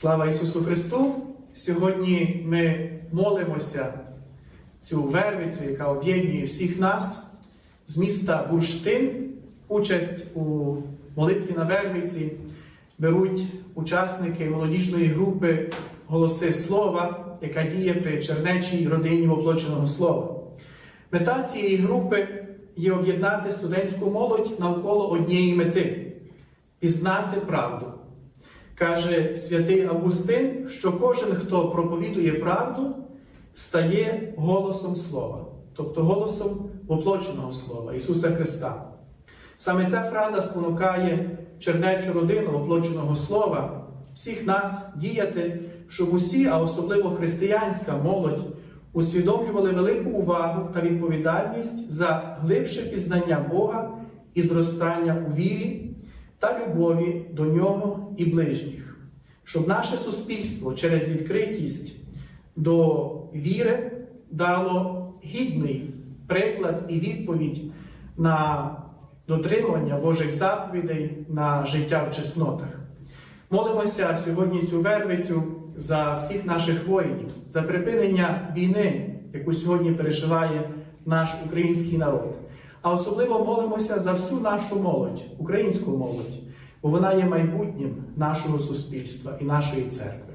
Слава Ісусу Христу! Сьогодні ми молимося цю вервицю, яка об'єднує всіх нас з міста Бурштин. Участь у молитві на вервиці беруть учасники молодіжної групи Голоси Слова, яка діє при Чернечій родині воплоченого слова. Мета цієї групи є об'єднати студентську молодь навколо однієї мети пізнати правду. Каже святий Августин, що кожен, хто проповідує правду, стає голосом Слова, тобто голосом воплоченого Слова Ісуса Христа. Саме ця фраза спонукає чернечу родину воплоченого Слова, всіх нас діяти, щоб усі, а особливо християнська молодь, усвідомлювали велику увагу та відповідальність за глибше пізнання Бога і зростання у вірі та любові до нього і ближніх, щоб наше суспільство через відкритість до віри дало гідний приклад і відповідь на дотримання Божих заповідей на життя в чеснотах. Молимося сьогодні цю вервицю за всіх наших воїнів, за припинення війни, яку сьогодні переживає наш український народ. А особливо молимося за всю нашу молодь, українську молодь, бо вона є майбутнім нашого суспільства і нашої церкви.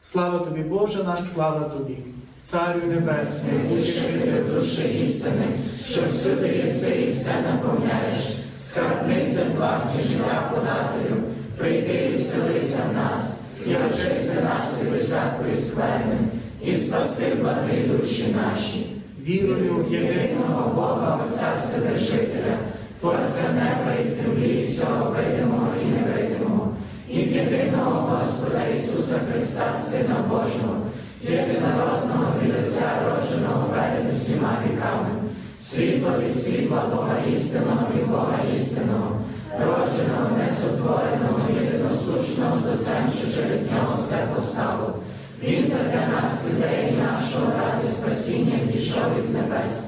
Слава тобі, Боже наш, слава тобі, Царю Небесний, Утішити душі істини, що всюди єси і все наповняєш, скарбниця благ і життя подателю, прийди і вселися в нас, і очисти нас від усякої скверни, і спаси благи душі наші. вірою в Єдиного Бога, Отця Вседержителя, Творця неба і землі, і всього видимого і невидимого, і в єдиного Господа Ісуса Христа, Сина Божого, єдинородного від Отця родженого перед усіма віками, світло від світла Бога істинного від Бога істинного, родженого, несотвореного, єдиносушного з Отцем, що через нього все постало. Він задля нас, людей нашого ради спасіння зійшов із небес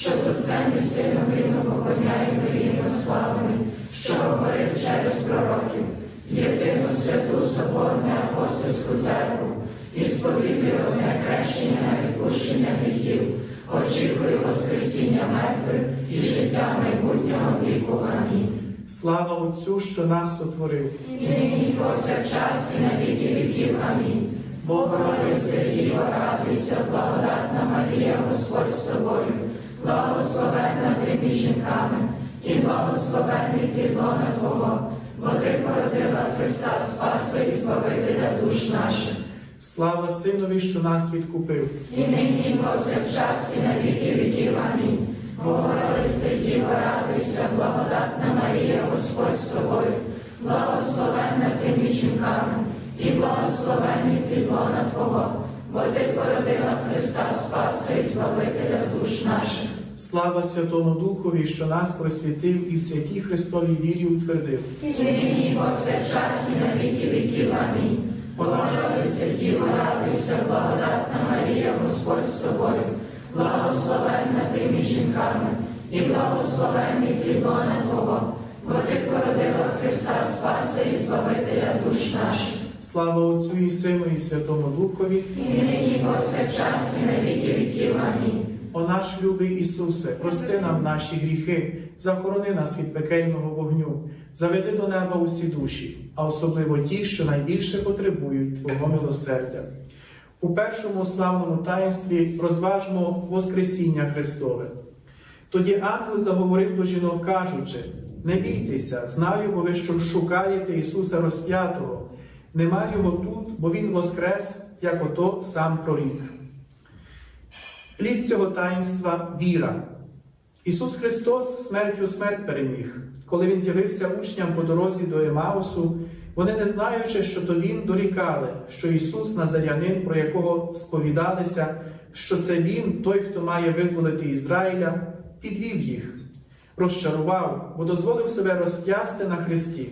що з Отцем і Сином рівно поклоняємо рівно славами, що говорив через пророків, єдину святу Соборну апостольську церкву, і сповідує одне хрещення на відпущення гріхів, очікую Воскресіння мертвих і життя майбутнього віку. Амінь. слава Отцю, що нас сотворив. І нині повсякчас і на віки віків. Амінь. Богородице Діво, радуйся, благодатна Марія, Господь з тобою, благословенна ти між жінками, і благословенний підлона Твого, бо ти породила Христа Спаса і Збавителя душ наших. Слава Синові, що нас відкупив. І нині повсякчас і на віки віків. Амінь. Богородице Діво, радуйся, благодатна Марія, Господь з тобою, благословенна ти між жінками, і благословенний підлона Твого, бо ти породила Христа Спаса і Збавителя душ наших. Слава Святому Духові, що нас просвітив і в святій Христовій вірі утвердив. І нині повсякчас і на віки віків. Амінь. Богородице Діво, радуйся, благодатна Марія, Господь з тобою, благословенна ти між жінками, і благословенний підлона Твого, бо ти породила Христа Спаса і Збавителя душ наших. Слава Отцю і Сину, і Святому Духові. І нині і повсякчас і на віки віків. Амінь. О наш любий Ісусе, прости нам наші гріхи, захорони нас від пекельного вогню, заведи до неба усі душі, а особливо ті, що найбільше потребують Твого милосердя. У першому славному таїнстві розважмо Воскресіння Христове. Тоді ангел заговорив до жінок, кажучи: Не бійтеся, знаю, бо ви що шукаєте Ісуса розп'ятого. Нема його тут, бо Він воскрес, як ото сам прорік. Плід цього таїнства віра. Ісус Христос смертю смерть переміг. Коли Він з'явився учням по дорозі до Емаусу, вони, не знаючи, що то Він, дорікали, що Ісус Назарянин, про якого сповідалися, що це Він, той, хто має визволити Ізраїля, підвів їх, розчарував, бо дозволив себе розп'ясти на Христі.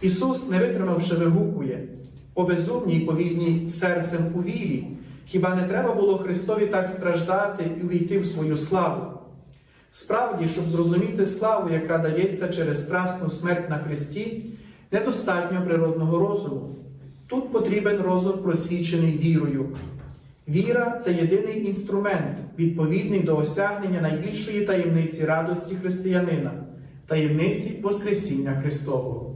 Ісус, не витримавши, вигукує, о безумній, повільній серцем у вірі, хіба не треба було Христові так страждати і увійти в свою славу? Справді, щоб зрозуміти славу, яка дається через страсну смерть на Христі, недостатньо природного розуму. Тут потрібен розум просвічений вірою. Віра це єдиний інструмент, відповідний до осягнення найбільшої таємниці радості християнина, таємниці Воскресіння Христового.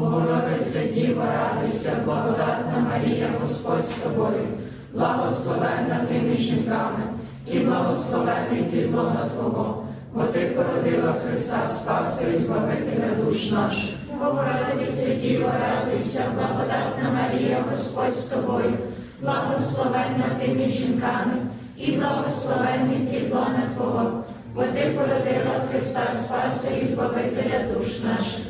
Богородице Діва, радуйся, благодатна Марія, Господь з тобою, благословенна ти між жінками, і благословенний підлона Твого, бо ти породила Христа Спаса і Збавителя душ наших. Богородице Діва, радуйся, благодатна Марія, Господь з тобою, благословенна ти між жінками, і благословенний підлона Твого, бо ти породила Христа Спаса і Збавителя душ наших.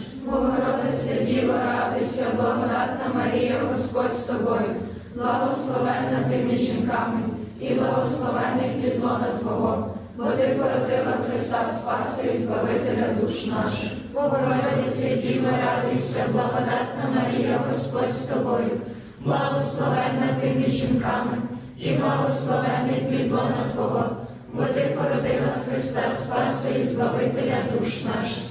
Богородице Діво, радуйся, благодатна Марія, Господь з тобою, благословенна ти між жінками, і благословенний підлона Твого, бо ти породила Христа Спаса і Збавителя душ наших. Богородице Діво, радуйся, благодатна Марія, Господь з тобою, благословенна ти між жінками, і благословенний підлона Твого, бо ти породила Христа Спаса і Збавителя душ наших.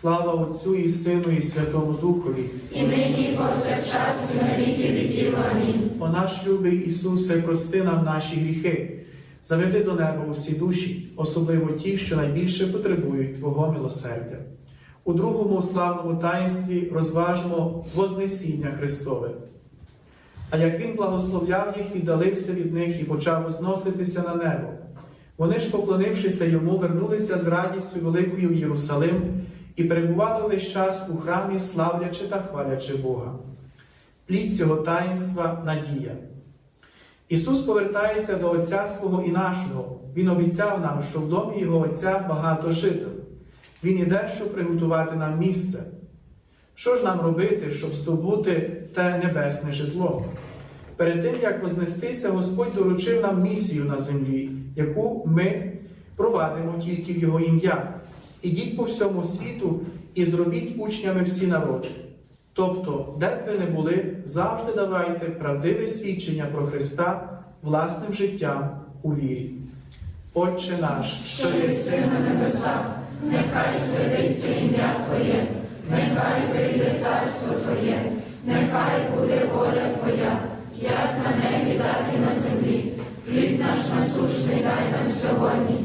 Слава Отцю і Сину, і Святому Духові. І нині, повсякчас, і на віки віків. Амінь. О наш любий Ісусе, прости нам наші гріхи, заведи до неба усі душі, особливо ті, що найбільше потребують Твого милосердя. У другому славному таїнстві розважимо Вознесіння Христове. А як Він благословляв їх, віддалився від них і почав зноситися на небо. Вони ж, поклонившися йому, вернулися з радістю великою в Єрусалим і перебували весь час у храмі, славлячи та хвалячи Бога. Плід цього таїнства надія. Ісус повертається до Отця свого і нашого. Він обіцяв нам, що в домі Його Отця багато жителів. Він іде, щоб приготувати нам місце. Що ж нам робити, щоб здобути те небесне житло? Перед тим, як вознестися, Господь доручив нам місію на землі, яку ми провадимо тільки в Його ім'я. Ідіть по всьому світу і зробіть учнями всі народи. Тобто, де б ви не були, завжди давайте правдиве свідчення про Христа власним життям у вірі. Отче наш, що єси на небесах, нехай святиться ім'я Твоє, нехай прийде царство Твоє, нехай буде воля Твоя, як на небі, так і на землі. Хліб наш насушний дай нам сьогодні,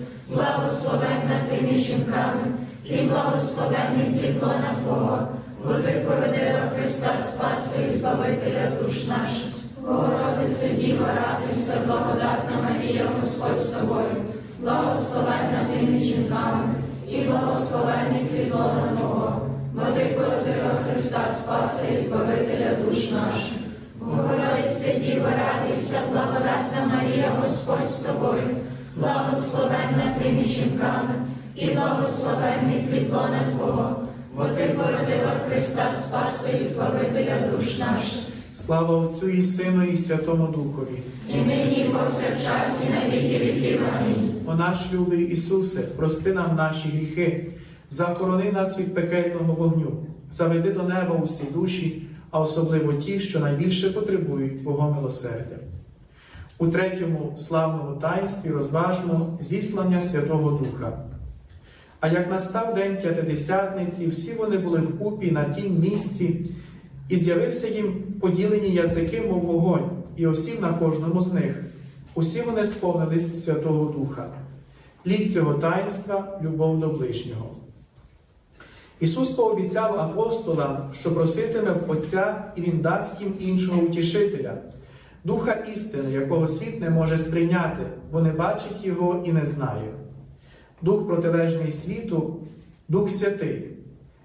благословенна ти між жінками, і благословенний підлона Твого, бо ти породила Христа Спаса і Збавителя душ наших. Богородице, Діво, радуйся, благодатна Марія, Господь з тобою, благословенна ти жінками, і благословенний підлона Твого, бо ти породила Христа Спаса і Збавителя душ наших. Богородице, Діво, радуйся, благодатна Марія, Господь з тобою, благословенна ти між жінками, і благословенний підлона Твого, бо ти породила Христа Спаса і Збавителя душ наших. слава Отцю і Сину, і Святому Духові. І нині, і повсякчас, і на віки віків. Амінь. О наш любий Ісусе, прости нам наші гріхи, захорони нас від пекельного вогню, заведи до неба усі душі, а особливо ті, що найбільше потребують Твого милосердя. У третьому славному таїнстві розважмо зіслання Святого Духа. А як настав день п'ятидесятниці, всі вони були вкупі на тім місці, і з'явився їм поділені язики, мов вогонь, і осів на кожному з них. Усі вони сповнились Святого Духа. Плід цього таїнства любов до ближнього. Ісус пообіцяв апостолам, що проситиме в Отця, і Він дасть їм іншого утішителя, Духа істини, якого світ не може сприйняти, бо не бачить Його і не знає. Дух протилежний світу, Дух Святий.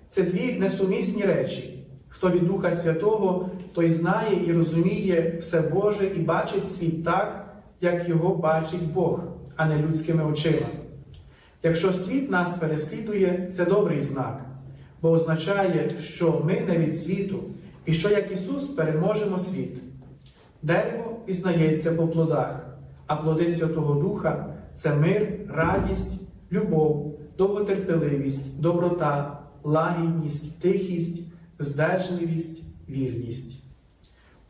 Це дві несумісні речі. Хто від Духа Святого, той знає і розуміє все Боже і бачить світ так, як його бачить Бог, а не людськими очима. Якщо світ нас переслідує, це добрий знак, бо означає, що ми не від світу, і що як Ісус переможемо світ. Дерево пізнається по плодах, а плоди Святого Духа це мир, радість, любов, довготерпеливість, доброта, лагідність, тихість, здержливість, вірність.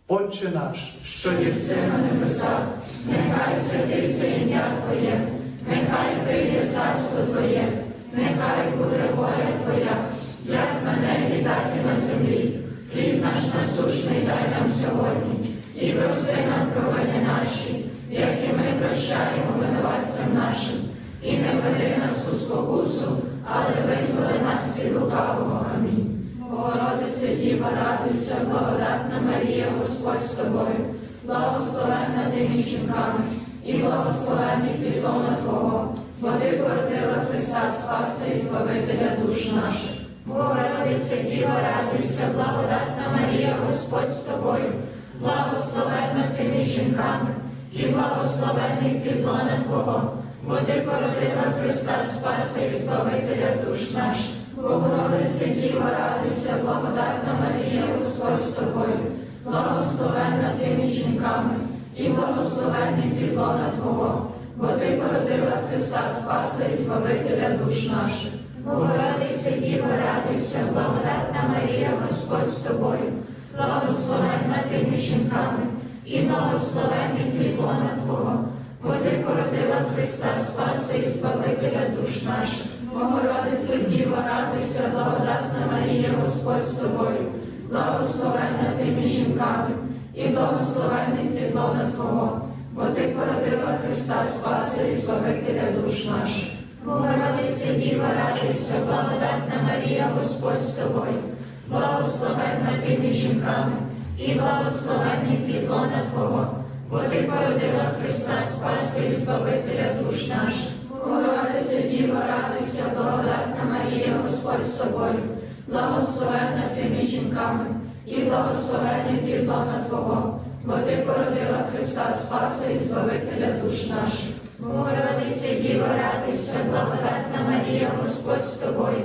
Отче наш, що Єси на небесах, нехай святиться ім'я Твоє, нехай прийде царство Твоє, нехай буде воля Твоя, як на небі, так і на землі. Хліб наш насушний дай нам сьогодні, і прости нам провини наші, які ми прощаємо винуватцям нашим, і не веди нас у спокусу, але визволи нас від лукавого. Амінь. Богородице, Діва, радуйся, благодатна Марія, Господь з тобою, благословенна ти між жінками, і благословенний підлона Твого, бо ти породила Христа Спаса і Збавителя душ наших. Богородиця Діва, радуйся, благодатна Марія, Господь з тобою, благословенна ти між жінками, і благословенний підлона Твого, бо ти породила Христа Спаса і Збавителя душ наших. Богородиця Діва, радуйся, благодатна Марія, Господь з тобою, благословенна ти між жінками, і благословенний підлона Твого, бо ти породила Христа Спаса і Збавителя душ наших. Богородиця Діва, радуйся, благодатна Марія, Господь з тобою, благословенна ти між жінками, і благословенний підлона Твого, бо ти породила Христа Спаса і Збавителя душ наших. Богородиця Діва, радуйся, благодатна Марія, Господь з тобою, благословенна ти між жінками, і благословенний підлона Твого, бо ти породила Христа Спаса і Збавителя душ наших. Богородиця Діва, радуйся, благодатна Марія, Господь з тобою, благословенна ти між жінками, і благословенний підлона Твого, бо ти породила Христа Спаса і Збавителя душ наших. Богородиця Діва, радуйся, благодатна Марія, Господь з тобою, благословенна ти жінками, і благословенний підлона Твого, бо ти породила Христа Спаса і Збавителя душ наших. Богородиця Діва, радуйся, благодатна Марія, Господь з тобою,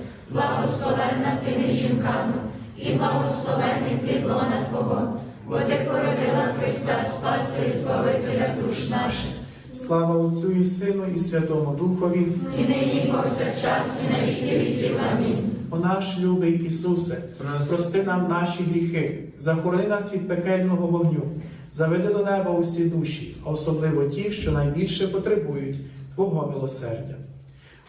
благословенна ти між жінками, і благословенний підлона Твого, бо ти породила Христа Спаса і Збавителя душ наших. Слава Отцю і Сину, і Святому Духові, І нині і повсякчас, і на віки віків. Амінь. о наш любий Ісусе, прости нам наші гріхи, захорони нас від пекельного вогню, заведи до неба усі душі, а особливо ті, що найбільше потребують Твого милосердя.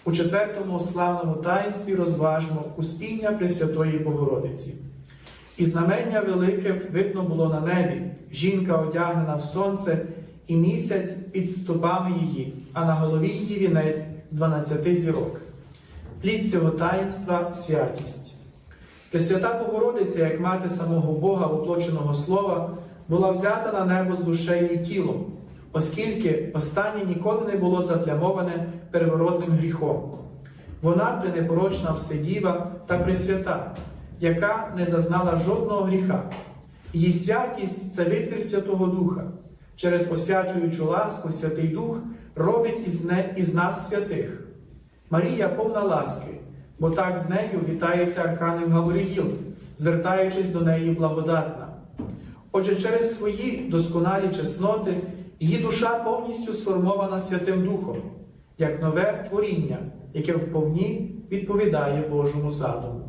У четвертому славному таїнстві розважмо успіння Пресвятої Богородиці. І знамення велике видно було на небі, жінка одягнена в сонце, і місяць під стопами її, а на голові її вінець з дванадцяти зірок. Плід цього таїнства святість. Пресвята Богородиця, як мати самого Бога, воплоченого Слова, була взята на небо з душею і тілом, оскільки останнє ніколи не було заплямоване переворотним гріхом. Вона пренепорочна вседіва та пресвята, яка не зазнала жодного гріха. Її святість це витвір Святого Духа. Через посвячуючу ласку Святий Дух робить із, не, із нас святих. Марія повна ласки, бо так з нею вітається Архангел Гавриїл, звертаючись до неї благодатна. Отже, через свої досконалі чесноти її душа повністю сформована Святим Духом, як нове творіння, яке вповні відповідає Божому задуму.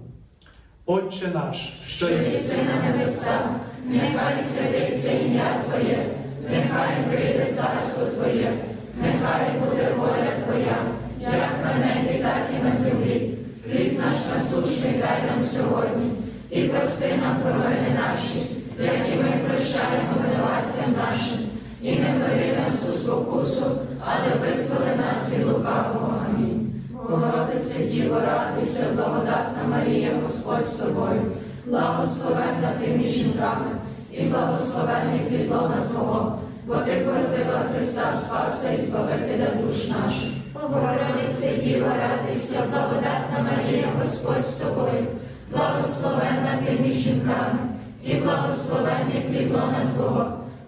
Отче наш, що єси на небесах, нехай святиться ім'я Твоє, нехай прийде царство Твоє, нехай буде воля Твоя, як на небі, так і на землі. Хліб наш насущний дай нам сьогодні, і прости нам провини наші, як і ми прощаємо винуватцям нашим, і не веди нас у спокусу, але визволи нас від лукавого. Амінь. Богородиця Діво, радуйся, благодатна Марія, Господь з тобою, благословенна ти між жінками, і благословенний підлона Твого, бо ти породила Христа Спаса і Збавителя душ наших. Богородиця Діва, радуйся, благодатна Марія, Господь з тобою, благословенна ти між жінками, і благословенний підлона Твого,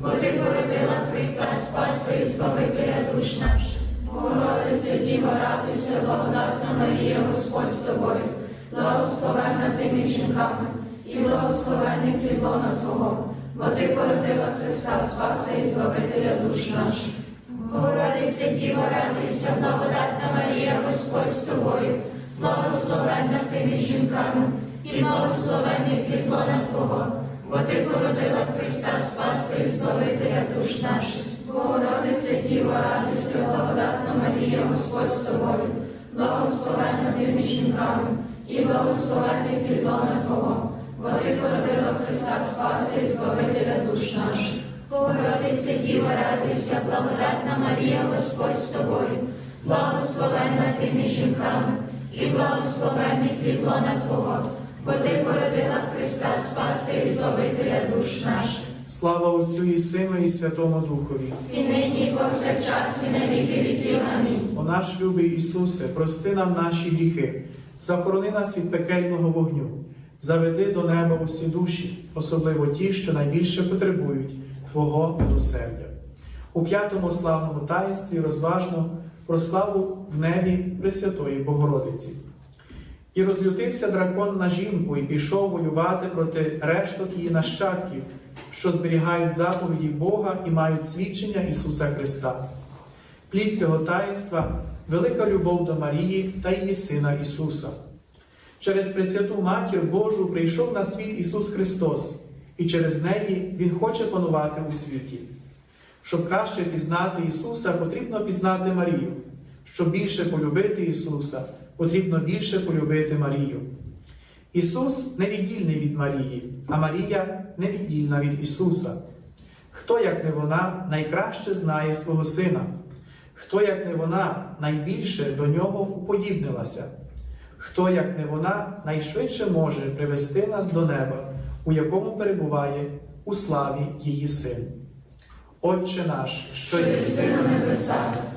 бо ти породила Христа Спаса і Збавителя душ наших. Богородиця Діва, радуйся, благодатна Марія, Господь з тобою, благословенна ти між жінками, і благословенний плідлона Твого, бо ти породила Христа Спаса і Збавителя душ наших. Богородиця Діва, радуйся, благодатна Марія, Господь з тобою, благословенна ти між жінками, і благословенний підлона Твого, бо ти породила Христа Спаса і Збавителя душ наших. Богородиця Діва, радуйся, благодатна Марія, Господь з тобою, благословенна ти між жінками, і благословенний підлона Твого, бо ти породила Христа Спаса і Збавителя душ наших. Богородиця Діва, радуйся, благодатна Марія, Господь з тобою, благословенна ти між жінками, і благословенний підлона Твого, бо ти породила Христа Спаса і Збавителя душ наших. Слава Отцю і Сину і Святому Духові. І нині, і повсякчас, і на віки віків. Амінь. О наш любий Ісусе, прости нам наші гріхи, захорони нас від пекельного вогню, заведи до неба усі душі, особливо ті, що найбільше потребують Твого милосердя. У п'ятому славному таїнстві розважно про славу в небі Пресвятої Богородиці. І розлютився дракон на жінку і пішов воювати проти решток її нащадків, що зберігають заповіді Бога і мають свідчення Ісуса Христа. Плід цього таїнства велика любов до Марії та її Сина Ісуса. Через Пресвяту Матір Божу прийшов на світ Ісус Христос, і через неї Він хоче панувати у світі. Щоб краще пізнати Ісуса, потрібно пізнати Марію. Щоб більше полюбити Ісуса, потрібно більше полюбити Марію. Ісус невіддільний від Марії, а Марія невіддільна від Ісуса. Хто, як не вона, найкраще знає свого Сина? Хто, як не вона, найбільше до нього уподібнилася? Хто, як не вона, найшвидше може привести нас до неба, у якому перебуває у славі її син? Отче наш, що є єси на небесах,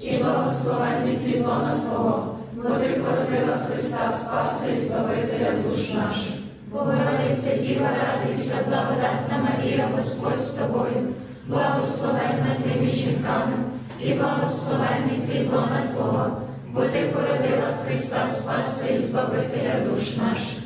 і благословенний підлона Твого, бо ти породила Христа Спаса і Збавителя душ наших. Богородиця Діва, радуйся, благодатна Марія, Господь з тобою, благословенна ти між жінками, і благословенний підлона Твого, бо ти породила Христа Спаса і Збавителя душ наших.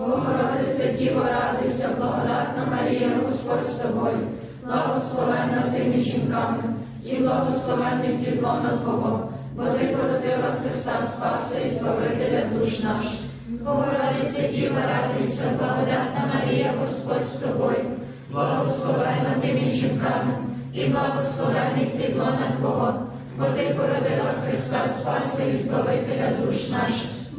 Богородиця Діво, радуйся, благодатна Марія, Господь з тобою, благословенна ти між жінками, і благословенний підлона Твого, бо ти породила Христа Спаса і Збавителя душ наших. Богородиця Діва, радуйся, благодатна Марія, Господь з тобою, благословенна ти між жінками, і благословенний підлона Твого, бо ти породила Христа Спаса і Збавителя душ наших.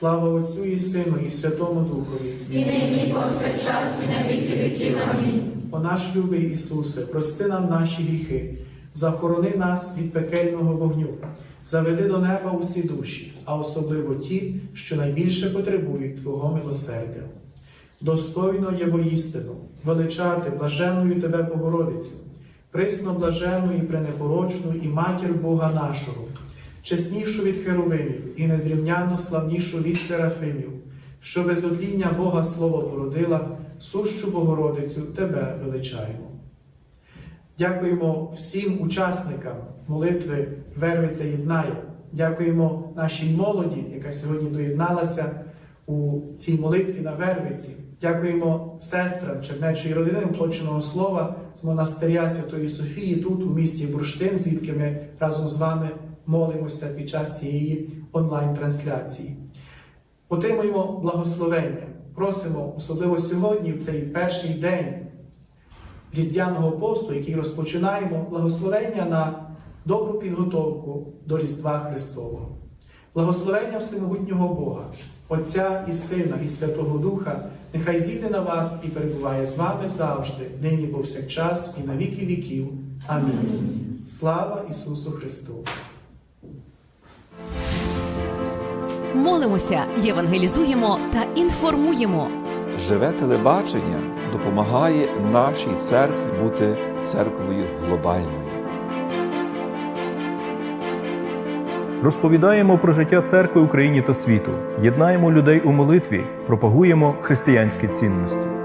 Слава Отцю і Сину, і Святому Духові. І нині, повсякчас, і на віки віків. Амінь. О наш любий Ісусе, прости нам наші гріхи, захорони нас від пекельного вогню, заведи до неба усі душі, а особливо ті, що найбільше потребують Твого милосердя. Достойно є воістину, величати блаженною Тебе Богородицю, присно блаженну і пренепорочну і матір Бога нашого, чеснішу від херовимів і незрівнянно славнішу від серафимів, що без отління Бога Слово породила, сущу Богородицю Тебе величаємо. Дякуємо всім учасникам молитви Вервиця єднає. Дякуємо нашій молоді, яка сьогодні доєдналася у цій молитві на Вервиці. Дякуємо сестрам Чернечої родини Оплоченого Слова з монастиря Святої Софії тут, у місті Бурштин, звідки ми разом з вами молимося під час цієї онлайн-трансляції. Отримуємо благословення. Просимо, особливо сьогодні, в цей перший день Різдвяного посту, який розпочинаємо, благословення на добру підготовку до Різдва Христового. Благословення Всемогутнього Бога, Отця і Сина, і Святого Духа, нехай зійде на вас і перебуває з вами завжди, нині повсякчас і на віки віків. Амінь. Слава Ісусу Христу! Молимося, євангелізуємо та інформуємо. Живе телебачення допомагає нашій церкві бути церквою глобальною. Розповідаємо про життя церкви Україні та світу, єднаємо людей у молитві, пропагуємо християнські цінності.